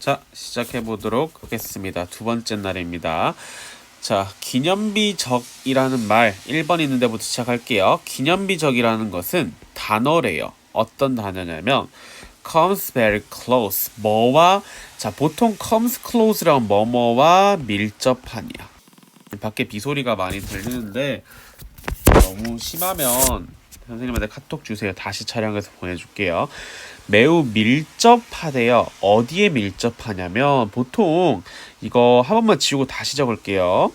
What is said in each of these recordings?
자, 시작해 보도록 하겠습니다. 두 번째 날입니다. 자, 기념비 적이라는 말 1번 있는 데부터 시작할게요. 기념비 적이라는 것은 단어래요. 어떤 단어냐면 comes very close. 뭐와 자, 보통 comes close랑 뭐뭐와 밀접한이야. 밖에 비 소리가 많이 들리는데 너무 심하면 선생님한테 카톡 주세요. 다시 촬영해서 보내줄게요. 매우 밀접하대요. 어디에 밀접하냐면 보통 이거 한 번만 지우고 다시 적을게요.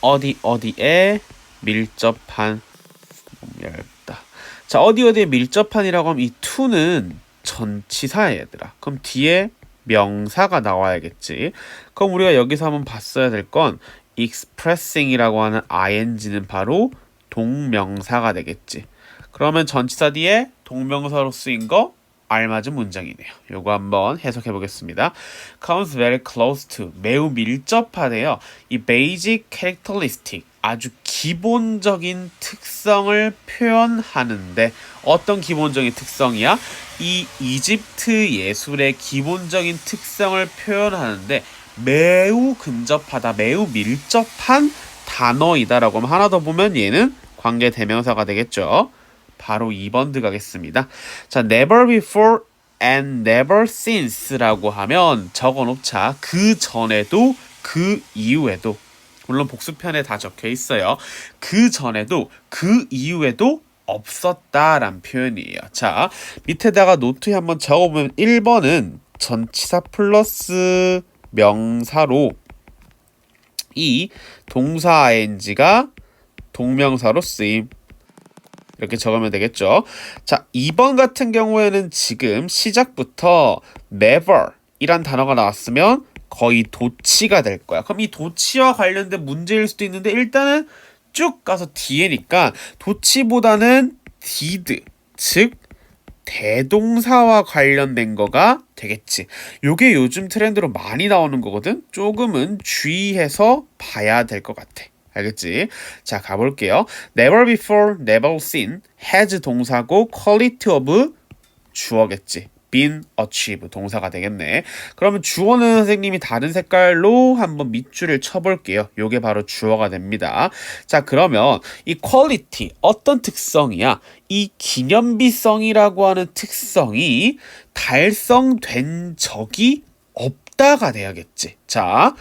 어디 어디에 밀접한 얇다. 자 어디 어디에 밀접한이라고 하면 이 to는 전치사야 얘들아. 그럼 뒤에 명사가 나와야겠지. 그럼 우리가 여기서 한번 봤어야 될 건 expressing이라고 하는 ing는 바로 동명사가 되겠지. 그러면 전치사 뒤에 동명사로 쓰인 거 알맞은 문장이네요. 요거 한번 해석해 보겠습니다. comes very close to 매우 밀접하대요. 이 basic characteristic 아주 기본적인 특성을 표현하는데 어떤 기본적인 특성이야? 이 이집트 예술의 기본적인 특성을 표현하는데 매우 근접하다, 매우 밀접한 단어이다라고 하면 하나 더 보면 얘는 관계 대명사가 되겠죠. 바로 2번 들어가겠습니다. 자, never before and never since라고 하면 적어 놓자. 그 전에도 그 이후에도 물론 복수편에 다 적혀 있어요. 그 전에도 그 이후에도 없었다란 표현이에요. 자, 밑에다가 노트에 한번 적어보면 1번은 전치사 플러스 명사로 이 동사 ing가 동명사로 쓰임. 이렇게 적으면 되겠죠. 자, 2번 같은 경우에는 지금 시작부터 never 이란 단어가 나왔으면 거의 도치가 될 거야. 그럼 이 도치와 관련된 문제일 수도 있는데 일단은 쭉 가서 뒤에니까 도치보다는 did 즉 대동사와 관련된 거가 되겠지. 요게 요즘 트렌드로 많이 나오는 거거든. 조금은 주의해서 봐야 될 것 같아. 알겠지? 자, 가볼게요. Never before, never seen has 동사고 quality of 주어겠지. been achieved 동사가 되겠네. 그러면 주어는 선생님이 다른 색깔로 한번 밑줄을 쳐볼게요. 요게 바로 주어가 됩니다. 자, 그러면 이 quality 어떤 특성이야? 이 기념비성이라고 하는 특성이 달성된 적이 없다가 돼야겠지. 자,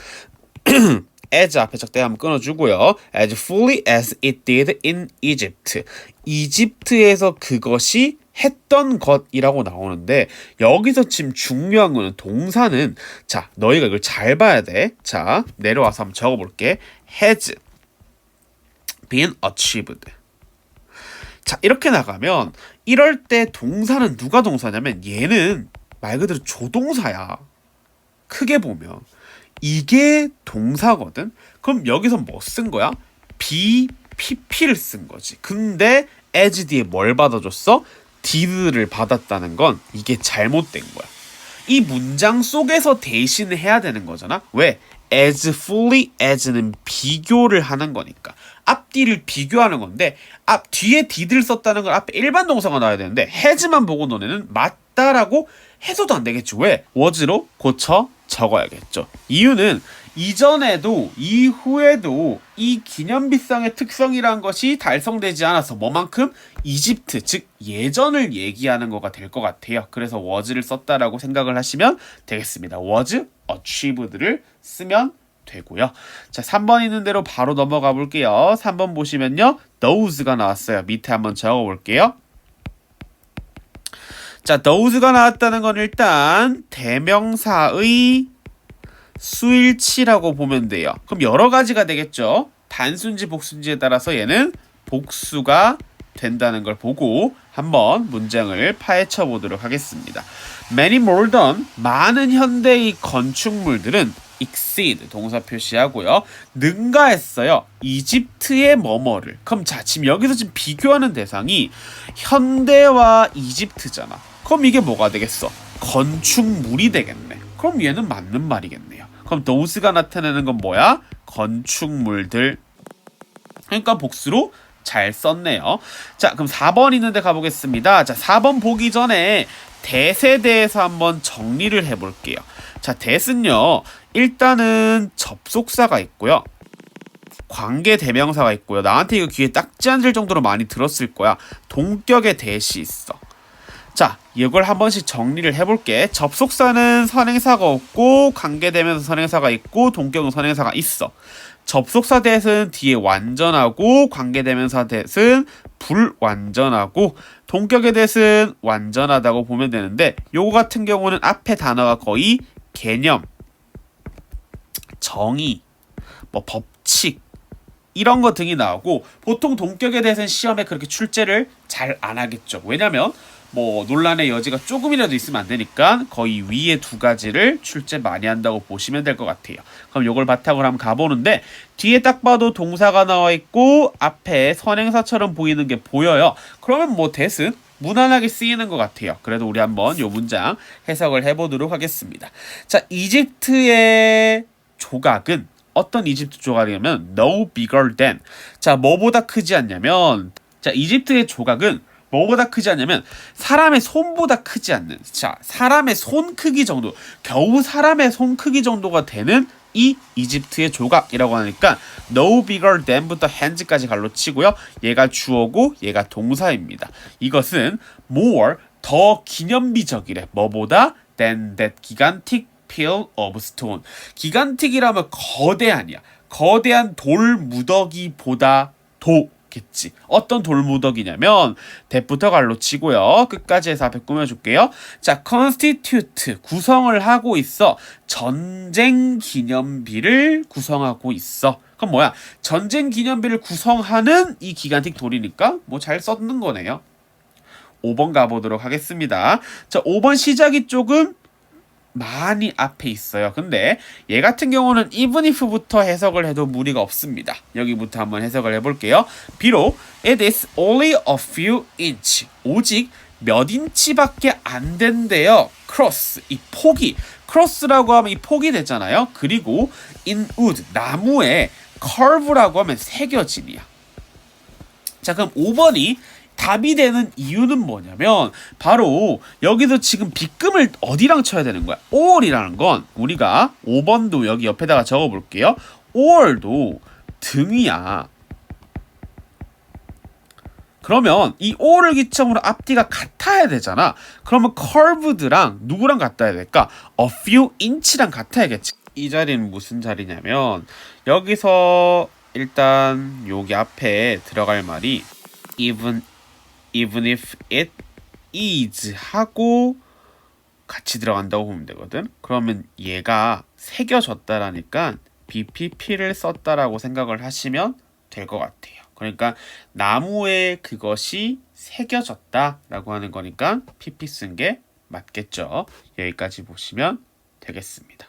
as 앞에 적대 한번 끊어주고요. as fully as it did in Egypt. 이집트에서 그것이 했던 것이라고 나오는데 여기서 지금 중요한 거는 동사는 자 너희가 이걸 잘 봐야 돼. 자 내려와서 한번 적어볼게. has been achieved. 자 이렇게 나가면 이럴 때 동사는 누가 동사냐면 얘는 말 그대로 조동사야. 크게 보면 이게 동사거든. 그럼 여기서 뭐 쓴 거야? be pp를 쓴 거지. 근데 as 뒤에 뭘 받아줬어? did를 받았다는 건 이게 잘못된 거야. 이 문장 속에서 대신을 해야 되는 거잖아. 왜? as fully as는 비교를 하는 거니까. 앞뒤를 비교하는 건데 앞 뒤에 did를 썼다는 건 앞에 일반 동사가 나와야 되는데 has만 보고 너네는 맞다라고 해서도 안 되겠지. 왜? was로 고쳐 적어야겠죠. 이유는 이전에도 이후에도 이 기념비상의 특성이란 것이 달성되지 않아서 뭐만큼 이집트 즉 예전을 얘기하는 거가 될 것 같아요. 그래서 was를 썼다라고 생각을 하시면 되겠습니다. was achieved를 쓰면 되고요. 자, 3번 있는 대로 바로 넘어가 볼게요. 3번 보시면요. those가 나왔어요. 밑에 한번 적어 볼게요. 자, those가 나왔다는 건 일단 대명사의 수일치라고 보면 돼요. 그럼 여러 가지가 되겠죠. 단순지 복순지에 따라서 얘는 복수가 된다는 걸 보고 한번 문장을 파헤쳐 보도록 하겠습니다. Many modern 많은 현대의 건축물들은 exceed 동사 표시하고요. 능가했어요. 이집트의 뭐뭐를. 그럼 자 지금 여기서 지금 비교하는 대상이 현대와 이집트잖아. 그럼 이게 뭐가 되겠어? 건축물이 되겠네. 그럼 얘는 맞는 말이겠네요. 그럼 those가 나타내는 건 뭐야? 건축물들. 그러니까 복수로 잘 썼네요. 자, 그럼 4번 있는데 가보겠습니다. 자, 4번 보기 전에 대에 대해서 한번 정리를 해볼게요. 자, 대는요, 일단은 접속사가 있고요. 관계 대명사가 있고요. 나한테 이거 귀에 딱지 앉을 정도로 많이 들었을 거야. 동격의 대시 있어. 자, 이걸 한 번씩 정리를 해볼게. 접속사는 선행사가 없고 관계되면서 선행사가 있고 동격은 선행사가 있어. 접속사 대은 뒤에 완전하고 관계되면서 대은 불완전하고 동격의 대은 완전하다고 보면 되는데 요거 같은 경우는 앞에 단어가 거의 개념, 정의, 뭐 법칙 이런 거 등이 나오고 보통 동격에 대해서는 시험에 그렇게 출제를 잘 안 하겠죠. 왜냐면 뭐 논란의 여지가 조금이라도 있으면 안 되니까 거의 위에 두 가지를 출제 많이 한다고 보시면 될 것 같아요. 그럼 요걸 바탕으로 한번 가보는데 뒤에 딱 봐도 동사가 나와 있고 앞에 선행사처럼 보이는 게 보여요. 그러면 뭐 대신 무난하게 쓰이는 것 같아요. 그래도 우리 한번 요 문장 해석을 해보도록 하겠습니다. 자, 이집트의 조각은 어떤 이집트 조각이냐면 no bigger than 자 뭐보다 크지 않냐면 자 이집트의 조각은 뭐보다 크지 않냐면 사람의 손보다 크지 않는 자 사람의 손 크기 정도 겨우 사람의 손 크기 정도가 되는 이 이집트의 조각이라고 하니까 no bigger than부터 hands까지 갈로 치고요 얘가 주어고 얘가 동사입니다 이것은 more 더 기념비적이래 뭐보다 than that gigantic pile of stone. 기간틱이라면 거대한이야. 거대한 돌 무더기보다 도 겠지. 어떤 돌 무더기냐면 대부터 갈로 치고요. 끝까지 해서 앞에 꾸며줄게요. 자, constitute 구성을 하고 있어. 전쟁 기념비를 구성하고 있어. 그럼 뭐야? 전쟁 기념비를 구성하는 이 기간틱 돌이니까 뭐 잘 썼는 거네요. 5번 가보도록 하겠습니다. 자, 5번 시작이 조금 많이 앞에 있어요. 근데 얘 같은 경우는 even if부터 해석을 해도 무리가 없습니다. 여기부터 한번 해석을 해볼게요. 비록 it is only a few inch 오직 몇 인치밖에 안 된대요. cross 이 폭이 cross라고 하면 이 폭이 되잖아요. 그리고 in wood 나무에 curve라고 하면 새겨짐이야. 자 그럼 5번이 답이 되는 이유는 뭐냐면 바로 여기서 지금 빗금을 어디랑 쳐야 되는 거야? or이라는 건 우리가 5번도 여기 옆에다가 적어 볼게요. or도 등이야. 그러면 이 or을 기점으로 앞뒤가 같아야 되잖아. 그러면 curved랑 누구랑 같아야 될까? a few inch랑 같아야겠지. 이 자리는 무슨 자리냐면 여기서 일단 여기 앞에 들어갈 말이 even even if it is 하고 같이 들어간다고 보면 되거든. 그러면 얘가 새겨졌다라니까 BPP를 썼다라고 생각을 하시면 될 것 같아요. 그러니까 나무에 그것이 새겨졌다라고 하는 거니까 PP 쓴 게 맞겠죠. 여기까지 보시면 되겠습니다.